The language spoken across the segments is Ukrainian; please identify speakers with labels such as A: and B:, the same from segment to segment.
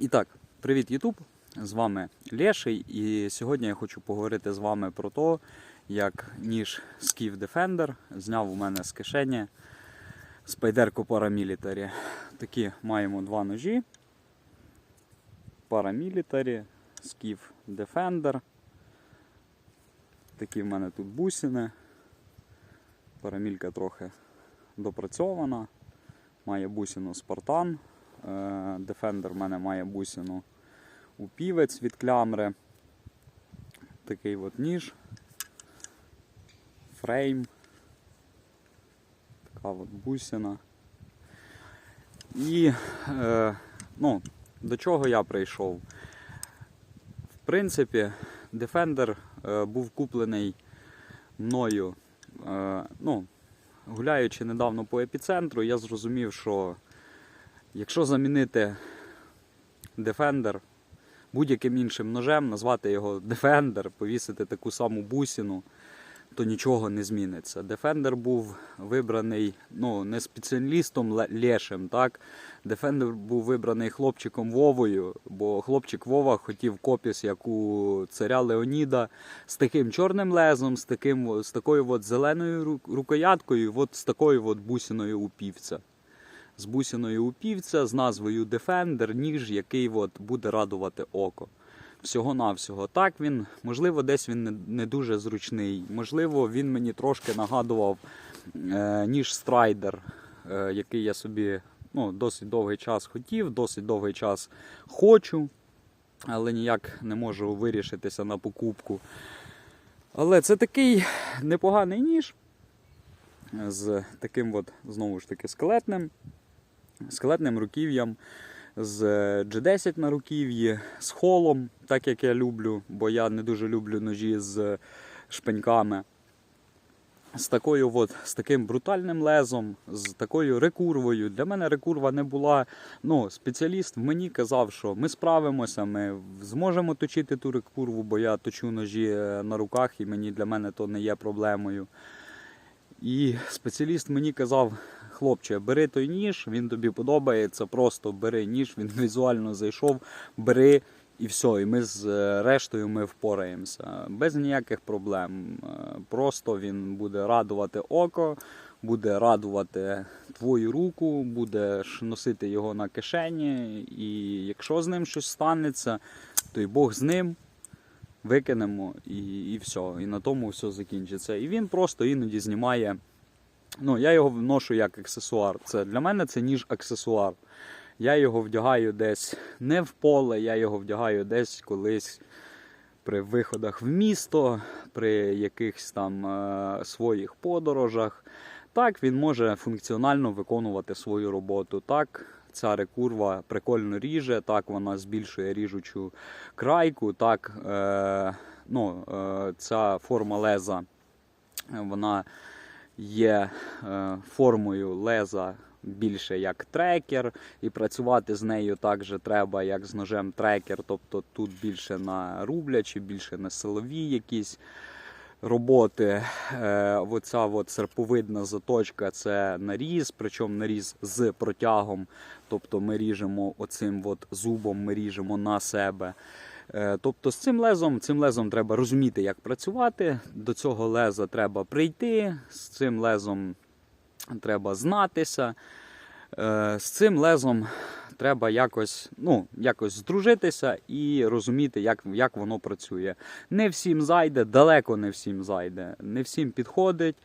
A: І так, привіт, Ютуб! З вами Леший, і сьогодні я хочу поговорити з вами про те, як ніж Skiff Defender зняв у мене з кишені спайдерку Paramilitary. Такі маємо два ножі. Paramilitary, Skiff Defender. Такі в мене тут бусини. Парамілька трохи допрацьована. Має бусину Спартан. Е, Defender в мене має бусину упівець від клямри. Такий от ніж. Фрейм. Така от бусина. І е, ну, до чого я прийшов? В принципі, Defender е, був куплений мною. Е, ну, гуляючи недавно по епіцентру, я зрозумів, що якщо замінити Defender будь-яким іншим ножем, назвати його Defender, повісити таку саму бусину, то нічого не зміниться. Defender був вибраний ну, не спеціалістом Лешем, так? Defender був вибраний хлопчиком Вовою, бо хлопчик Вова хотів копіс, як у царя Леоніда, з таким чорним лезом, з, таким, з такою от зеленою рукояткою, от з такою от бусиною у півця з бусиною у півця, з назвою Defender, ніж, який от буде радувати око. Всього-навсього. Так він, можливо, десь він не дуже зручний. Можливо, він мені трошки нагадував е, ніж Страйдер, е, який я собі ну, досить довгий час хотів, досить довгий час хочу, але ніяк не можу вирішитися на покупку. Але це такий непоганий ніж з таким от, знову ж таки скелетним скелетним руків'ям, з G10 на руків'ї, з холом, так як я люблю, бо я не дуже люблю ножі з шпеньками. З такою от, з таким брутальним лезом, з такою рекурвою. Для мене рекурва не була. Ну, спеціаліст мені казав, що ми справимося, ми зможемо точити ту рекурву, бо я точу ножі е, на руках і мені для мене то не є проблемою. І спеціаліст мені казав, хлопче, бери той ніж, він тобі подобається, просто бери ніж, він візуально зайшов, бери і все. І ми з е, рештою ми впораємося. Без ніяких проблем. Е, Просто він буде радувати око, буде радувати твою руку, будеш носити його на кишені, і якщо з ним щось станеться, то й Бог з ним викинемо і, і все. І на тому все закінчиться. І він просто іноді знімає. Ну, я його вношу як аксесуар. Це Для мене це ніж аксесуар. Я його вдягаю десь не в поле, я його вдягаю десь колись при виходах в місто, при якихось там е, своїх подорожах. Так, він може функціонально виконувати свою роботу. Так, ця рекурва прикольно ріже, так вона збільшує ріжучу крайку, так е, ну, е, ця форма леза вона є е, формою леза більше як трекер, і працювати з нею так же треба, як з ножем трекер. Тобто тут більше на рублячі, більше на силові якісь роботи. Е, оця от серповидна заточка це наріз, причому наріз з протягом. Тобто ми ріжемо оцим от зубом, ми ріжемо на себе. Е, Тобто з цим лезом, цим лезом треба розуміти, як працювати. До цього леза треба прийти, з цим лезом треба знатися. Е, З цим лезом треба якось, ну, якось здружитися і розуміти, як, як воно працює. Не всім зайде, далеко не всім зайде, не всім підходить.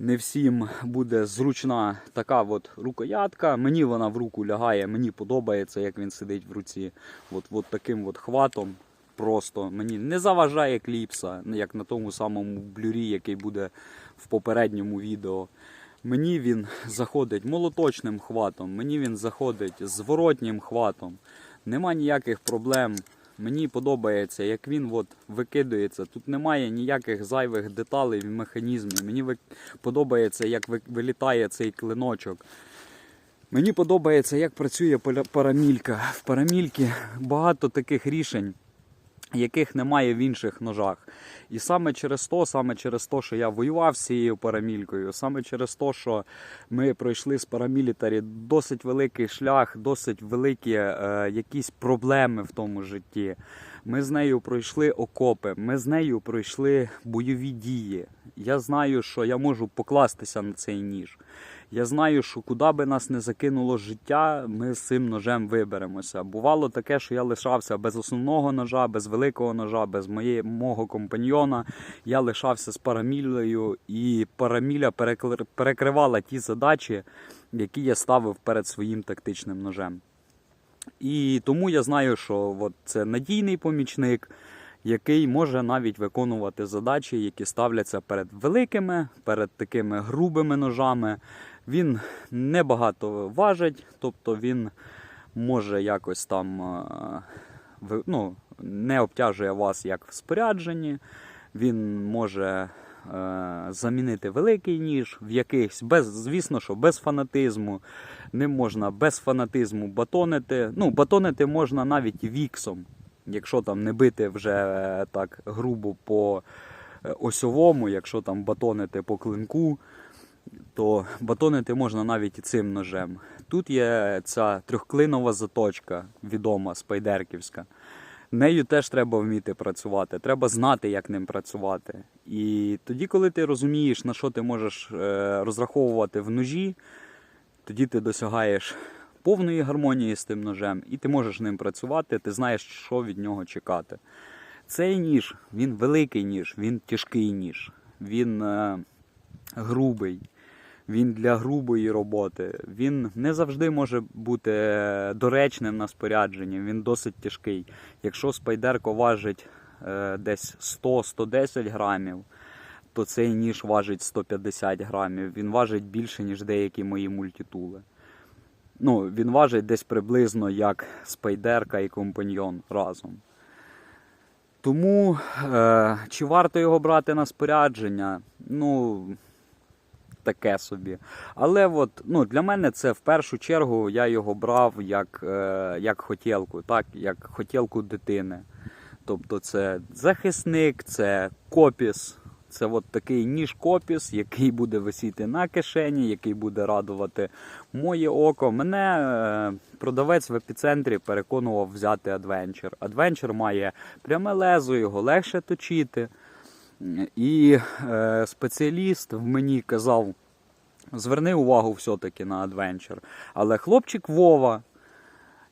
A: Не всім буде зручна така от рукоятка. Мені вона в руку лягає, мені подобається, як він сидить в руці. От, от таким от хватом. Просто мені не заважає кліпса, як на тому самому блюрі, який буде в попередньому відео. Мені він заходить молоточним хватом, мені він заходить зворотнім хватом. Нема ніяких проблем. Мені подобається, як він от викидується. Тут немає ніяких зайвих деталей в механізмі. Мені подобається, як ви- вилітає цей клиночок. Мені подобається, як працює парамілька. В парамільки багато таких рішень яких немає в інших ножах. І саме через то, саме через то, що я воював з цією парамількою, саме через то, що ми пройшли з парамілітарі досить великий шлях, досить великі е, якісь проблеми в тому житті. Ми з нею пройшли окопи, ми з нею пройшли бойові дії. Я знаю, що я можу покластися на цей ніж. Я знаю, що куди би нас не закинуло життя, ми з цим ножем виберемося. Бувало таке, що я лишався без основного ножа, без великого ножа, без моєї, мого компаньйона. Я лишався з парамілею, і параміля перекр- перекривала ті задачі, які я ставив перед своїм тактичним ножем. І тому я знаю, що от це надійний помічник, який може навіть виконувати задачі, які ставляться перед великими, перед такими грубими ножами. Він небагато важить, тобто він може якось там е, ну, не обтяжує вас як в спорядженні. Він може замінити великий ніж в якихось, без, звісно, що без фанатизму. Ним можна без фанатизму батонити. Ну, батонити можна навіть віксом, якщо там не бити вже е, так грубо по е, осьовому, якщо там батонити по клинку, то батонити можна навіть і цим ножем. Тут є ця трьохклинова заточка, відома спайдерківська. Нею теж треба вміти працювати, треба знати, як ним працювати. І тоді, коли ти розумієш, на що ти можеш е, розраховувати в ножі, тоді ти досягаєш повної гармонії з тим ножем, і ти можеш ним працювати, ти знаєш, що від нього чекати. Цей ніж, він великий ніж, він тяжкий ніж, він е, грубий, він для грубої роботи. Він не завжди може бути доречним на спорядженні, він досить тяжкий. Якщо спайдерко важить е, десь 100-110 грамів, то цей ніж важить 150 грамів. Він важить більше, ніж деякі мої мультитули. Ну, він важить десь приблизно як спайдерка і компаньйон разом. Тому е, чи варто його брати на спорядження? Ну, таке собі. Але от, ну, для мене це в першу чергу я його брав як, е, як хотілку, так, як хотілку дитини. Тобто це захисник, це копіс. Це от такий ніж копіс, який буде висіти на кишені, який буде радувати моє око. Мене е, продавець в епіцентрі переконував взяти Adventure. Adventure має пряме лезо, його легше точити. І е, спеціаліст в мені казав: зверни увагу все-таки на Adventure. Але хлопчик Вова,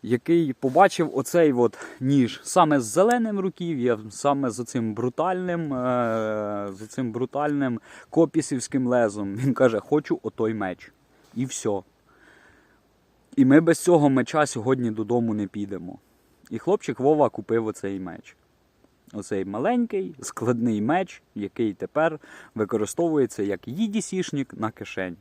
A: який побачив оцей от ніж саме з зеленим руків'ям, саме з цим брутальним, е, з цим брутальним копісівським лезом, він каже: Хочу отой меч. І все. І ми без цього меча сьогодні додому не підемо. І хлопчик Вова купив оцей меч. Оцей маленький складний меч, який тепер використовується як їдісішник на кишені.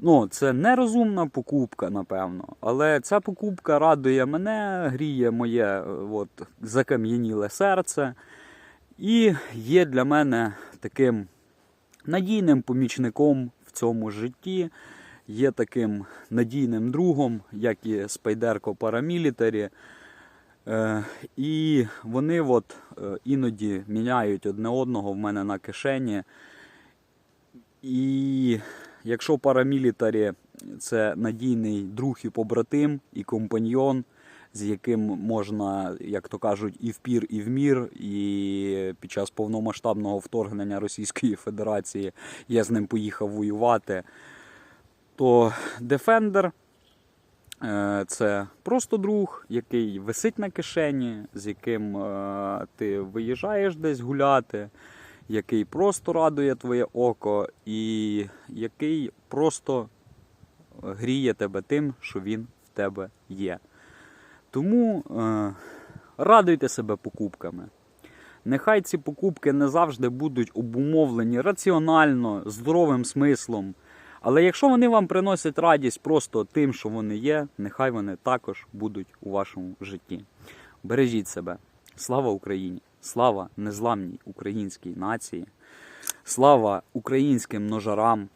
A: Ну, це нерозумна покупка, напевно. Але ця покупка радує мене, гріє моє е, от, закам'яніле серце. І є для мене таким надійним помічником в цьому житті. Є таким надійним другом, як і Спайдерко Парамілітарі. Е, і вони от, е, іноді міняють одне одного в мене на кишені. І якщо парамілітарі це надійний друг і побратим, і компаньйон, з яким можна, як то кажуть, і в пір, і в мір, і під час повномасштабного вторгнення Російської Федерації я з ним поїхав воювати, то Defender Це просто друг, який висить на кишені, з яким е, ти виїжджаєш десь гуляти, який просто радує твоє око, і який просто гріє тебе тим, що він в тебе є. Тому е, радуйте себе покупками. Нехай ці покупки не завжди будуть обумовлені раціонально, здоровим смислом. Але якщо вони вам приносять радість просто тим, що вони є, нехай вони також будуть у вашому житті. Бережіть себе. Слава Україні! Слава незламній українській нації! Слава українським ножарам!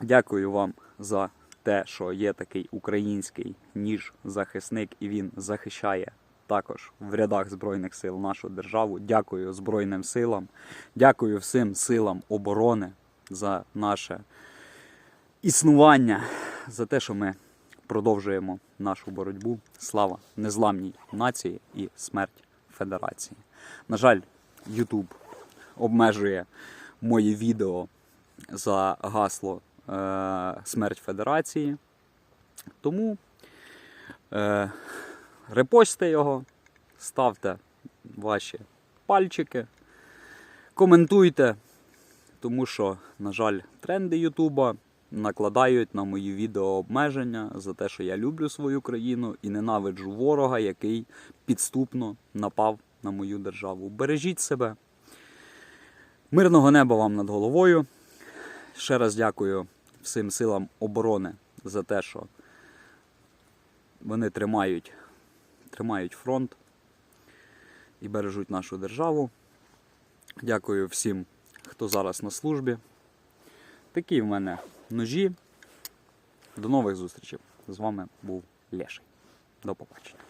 A: Дякую вам за те, що є такий український ніж захисник, і він захищає також в рядах Збройних сил нашу державу. Дякую Збройним силам, дякую всім силам оборони за наше існування, за те, що ми продовжуємо нашу боротьбу. Слава незламній нації і смерть Федерації. На жаль, YouTube обмежує мої відео за гасло е, Смерть Федерації. Тому е, репостьте його, ставте ваші пальчики, коментуйте, тому що, на жаль, тренди Ютуба накладають на мої відео обмеження за те, що я люблю свою країну і ненавиджу ворога, який підступно напав на мою державу. Бережіть себе. Мирного неба вам над головою. Ще раз дякую всім силам оборони за те, що вони тримають, тримають фронт і бережуть нашу державу. Дякую всім, хто зараз на службі. Такі в мене ножі. До нових зустрічей. З вами був Леший. До побачення.